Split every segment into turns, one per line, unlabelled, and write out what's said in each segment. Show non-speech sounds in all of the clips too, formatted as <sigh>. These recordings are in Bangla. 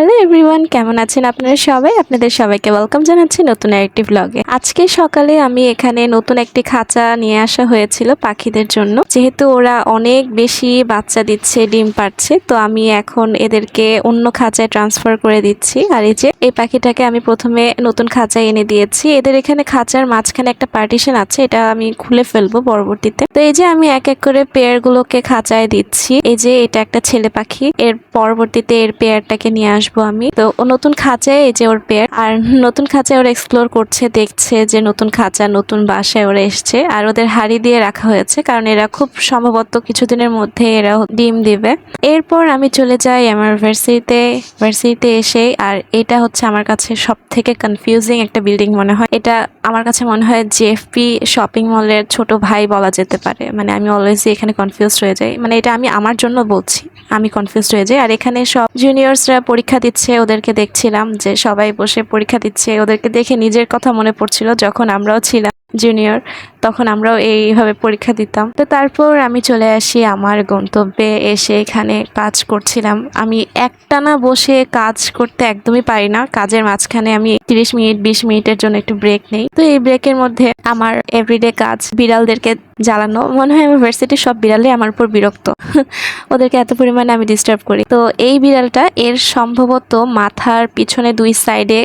হ্যালো এভরিওয়ান, কেমন আছেন আপনারা সবাই? আপনাদের সবাইকে ওয়েলকাম জানাচ্ছি নতুন আরেকটি ব্লগে আজকে সকালে আমি এখানে নতুন একটি খাঁচা নিয়ে আসা হয়েছিল পাখিদের জন্য। যেহেতু ওরা অনেক বেশি বাচ্চা দিচ্ছে, ডিম পাড়ছে, তো আমি এখন এদেরকে অন্য খাঁচায় ট্রান্সফার করে দিচ্ছি। আর এই যে, এই পাখিটাকে আমি প্রথমে নতুন খাঁচায় এনে দিয়েছি। এদের এখানে খাঁচার মাঝখানে একটা পার্টিশন আছে, এটা আমি খুলে ফেলব পরবর্তীতে। তো এই যে, আমি এক এক করে পেয়ার গুলোকে খাঁচায় দিচ্ছি। এই যে, এটা একটা ছেলে পাখি। এর পরবর্তীতে এর পেয়ারটাকে নিয়ে আসব। আমি। তো নতুন খাঁচায় এই যে ওর পেয়ার আর নতুন খাঁচায় ওরা এক্সপ্লোর করছে, দেখছে যে নতুন খাঁচা, নতুন বাসায় ওরা এসছে। আর ওদের হাড়ি দিয়ে রাখা হয়েছে, কারণ এরা খুব সম্ভবত কিছুদিনের মধ্যে এরা ডিম দিবে। এরপর আমি চলে যাই আমার ভার্সিটিতে ভার্সিটিতে এসে, আর এটা হচ্ছে আমার কাছে সব থেকে কনফিউজিং একটা বিল্ডিং মনে হয়। এটা আমার কাছে মনে হয় জেএফপি শপিং মলের ছোট ভাই বলা যেতে পারে। মানে আমি অলওয়েজই এখানে কনফিউজ হয়ে যাই। মানে এটা আমি আমার জন্য বলছি, আমি কনফিউজ হয়ে যাই। আর এখানে সব জুনিয়র্সরা পরীক্ষা দিচ্ছে, ওদেরকে দেখছিলাম যে সবাই বসে পরীক্ষা দিচ্ছে, ওদেরকে দেখে নিজের কথা মনে পড়ছিল যখন আমরাও ছিলাম। জুনিয়র তখন আমরাও এইভাবে পরীক্ষা দিতাম। তো তারপর আমি চলে আসি আমার গন্তব্যে, এসে এখানে কাজ করছিলাম। আমি একটানা বসে কাজ করতে একদমই পারি না। কাজের মাঝখানে আমি তিরিশ মিনিট, বিশ মিনিটের জন্য একটু ব্রেক নেই। তো এই ব্রেকের মধ্যে আমার এভরিডে কাজ, বিড়ালদেরকে জ্বালানো, মনে হয় আমার সব বিড়ালই আমার উপর বিরক্ত। <laughs> ওদেরকে এত পরিমাণে আমি ডিস্টার্ব করি। তো এই বিড়ালটা, এর সম্ভবত মাথার পিছনে দুই সাইডে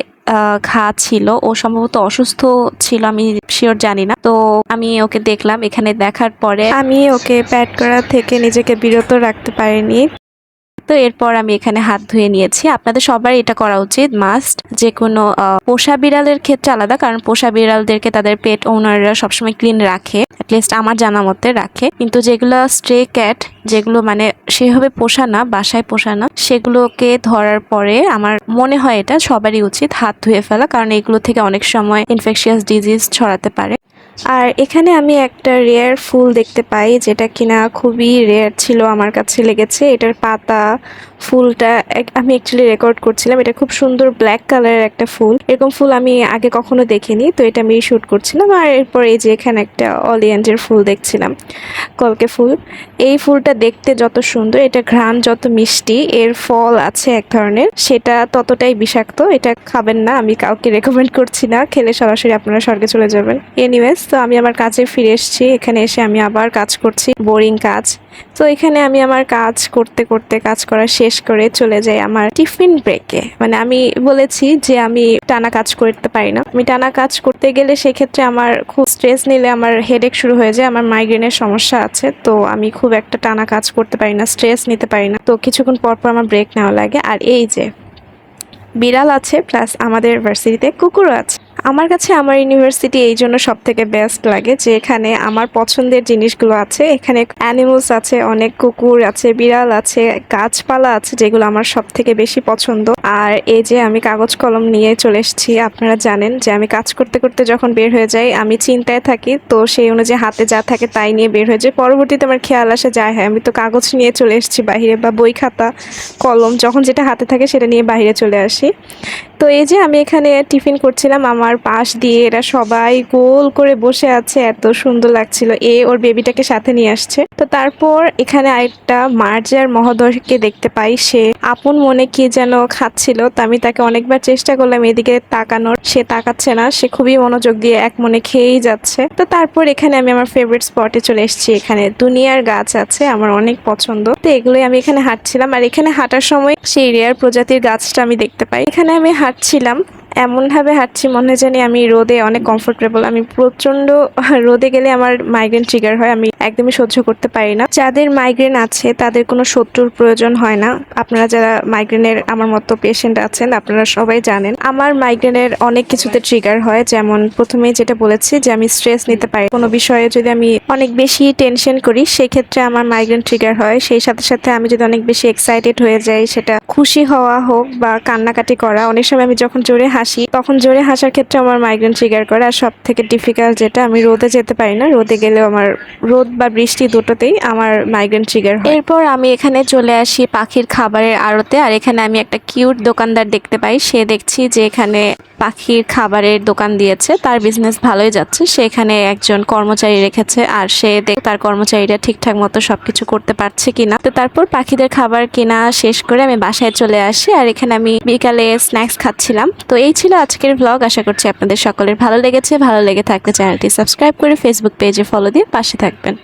ঘা ছিল। ও সম্ভবত অসুস্থ ছিল, আমি শিওর জানি না। তো আমি ওকে দেখলাম, এখানে দেখার পরে আমি ওকে প্যাট করা থেকে নিজেকে বিরত রাখতে পারিনি। তো এরপর আমি এখানে হাত ধুয়ে নিয়েছি। আপনাদের সবার এটা করা উচিত মাস্ট যে কোনো পোষা বিড়ালের ক্ষেত্রে আলাদা, কারণ পোষা বিড়ালদেরকে তাদের পেট ওনাররা সবসময় ক্লিন রাখে অ্যাটলিস্ট আমার জানা মতে রাখে। কিন্তু যেগুলো স্ট্রে ক্যাট যেগুলো মানে সেভাবে পোষা না, বাসায় পোষা না, সেগুলোকে ধরার পরে আমার মনে হয় এটা সবারই উচিত হাত ধুয়ে ফেলা, কারণ এগুলো থেকে অনেক সময় ইনফেকশিয়াস ডিজিজ ছড়াতে পারে। আর এখানে আমি একটা রেয়ার ফুল দেখতে পাই, যেটা কিনা খুবই রেয়ার ছিল, আমার কাছে লেগেছে। এটার পাতা ফুলটা আমি অ্যাকচুয়ালি রেকর্ড করছিলাম। এটা খুব সুন্দর ব্ল্যাক কালারের একটা ফুল। এরকম ফুল আমি আগে কখনো দেখিনি, তো এটা আমি শুট করছিলাম আর এরপর এই যে এখানে একটা অলিয়েন্ডের ফুল দেখছিলাম, কলকে ফুল। এই ফুলটা দেখতে যত সুন্দর, এটা ঘ্রাণ যত মিষ্টি, এর ফল আছে এক ধরনের, সেটা ততটাই বিষাক্ত। এটা খাবেন না, আমি কাউকে রেকমেন্ড করছি না, খেলে সরাসরি আপনারা স্বর্গে চলে যাবেন। এনিওয়েজ তো আমি আমার কাজে ফিরে এসেছি। এখানে এসে আমি আবার কাজ করছি বোরিং কাজ। তো এখানে আমি আমার কাজ করতে করতে কাজ করা শেষ করে চলে যাই আমার টিফিন ব্রেকে মানে আমি বলেছি যে আমি টানা কাজ করতে পারি না। আমি টানা কাজ করতে গেলে সেক্ষেত্রে আমার খুব স্ট্রেস নিলে আমার হেডেক শুরু হয়ে যায়, আমার মাইগ্রেনের সমস্যা আছে। তো আমি খুব একটা টানা কাজ করতে পারি না স্ট্রেস নিতে পারি না। তো কিছুক্ষণ পর পর আমার ব্রেক নেওয়া লাগে। আর এই যে, বিড়াল আছে প্লাস আমাদের ভার্সিটিতে কুকুরও আছে। আমার কাছে আমার ইউনিভার্সিটি এই জন্য সব থেকে বেস্ট লাগে যে এখানে আমার পছন্দের জিনিসগুলো আছে। এখানে অ্যানিমালস আছে, অনেক কুকুর আছে, বিড়াল আছে, গাছপালা আছে যেগুলো আমার সব থেকে বেশি পছন্দ। আর এই যে আমি কাগজ কলম নিয়ে চলে এসেছি, আপনারা জানেন যে আমি কাজ করতে করতে যখন বের হয়ে যাই, আমি চিন্তায় থাকি, তো সেই অনুযায়ী হাতে যা থাকে তাই নিয়ে বের হয়ে যাই। পরবর্তীতে আমার খেয়াল আসে যায় হ্যাঁ আমি তো কাগজ নিয়ে চলে এসেছি বাইরে বা বই খাতা, কলম, যখন যেটা হাতে থাকে সেটা নিয়ে বাইরে চলে আসি। তো এই যে আমি এখানে টিফিন করছিলাম, আমার পাশ দিয়ে এরা সবাই গোল করে বসে আছে, এত সুন্দর লাগছিল। এ ওর বেবিটাকে সাথে নিয়ে আসছে। তো তারপর এখানে আরেকটা মার্জার মহোদয়কে দেখতে পাই। সে আপন মনে কি যেন খাচ্ছিল, তো আমি তাকে অনেকবার চেষ্টা করলাম এদিকে তাকানোর। সে তাকাচ্ছে না, সে খুবই মনোযোগ দিয়ে এক মনে খেয়েই যাচ্ছে। তো তারপর এখানে আমি আমার ফেভারিট স্পটে চলে এসেছি। এখানে দুনিয়ার গাছ আছে, আমার অনেক পছন্দ। তো এগুলোই আমি এখানে হাঁটছিলাম। আর এখানে হাঁটার সময় সেই রেয়ার প্রজাতির গাছটা আমি দেখতে পাই। এখানে আমি হাঁটছিলাম। এমনভাবে হাঁটছি মনে হয় জানি আমি রোদে অনেক কমফোর্টেবল আমি প্রচণ্ড রোদে গেলে আমার মাইগ্রেন ট্রিগার হয়, আমি একদমই সহ্য করতে পারি না। যাদের মাইগ্রেন আছে, তাদের কোনো শত্রুর প্রয়োজন হয় না। আপনারা যারা মাইগ্রেনের আমার মতো পেশেন্ট আছেন, আপনারা সবাই জানেন। আমার মাইগ্রেনের অনেক কিছুতে ট্রিগার হয়, যেমন প্রথমেই যেটা বলেছি যে আমি স্ট্রেস নিতে পারি। কোনো বিষয়ে যদি আমি অনেক বেশি টেনশন করি, সেক্ষেত্রে আমার মাইগ্রেন ট্রিগার হয়। সেই সাথে সাথে আমি যদি অনেক বেশি এক্সাইটেড হয়ে যাই, সেটা খুশি হওয়া হোক বা কান্নাকাটি করা, অনেক সময় আমি যখন জোরে হাসি হাসি। তখন জোরে হাসার ক্ষেত্রে আমার মাইগ্রেন ট্রিগার করে আর সব থেকে ডিফিকাল্ট যেটা, আমি রোদে যেতে পারি না, রোদে গেলেও আমার রোদ বা বৃষ্টি দুটোতেই আমার মাইগ্রেন ট্রিগার হয়। এরপর আমি এখানে চলে আসি পাখির খাবারের আড়তে, আর এখানে আমি একটা কিউট দোকানদার দেখতে পাই। সে দেখছি যে এখানে পাখির খাবারের দোকান দিয়েছে, তার বিজনেস ভালোই যাচ্ছে। সে এখানে একজন কর্মচারী রেখেছে, আর সে দেখ তার কর্মচারীরা ঠিকঠাক মতো সবকিছু করতে পারছে কিনা। তো তারপর পাখিদের খাবার কেনা শেষ করে আমি বাসায় চলে আসি, আর এখানে আমি বিকালে স্ন্যাক্স খাচ্ছিলাম। তো এই ছিল আজকের ব্লগ আশা করছি আপনাদের সকলের ভালো লেগেছে। ভালো লেগে থাকলে চ্যানেলটি সাবস্ক্রাইব করে ফেসবুক পেজে ফলো দিয়ে পাশে থাকবেন।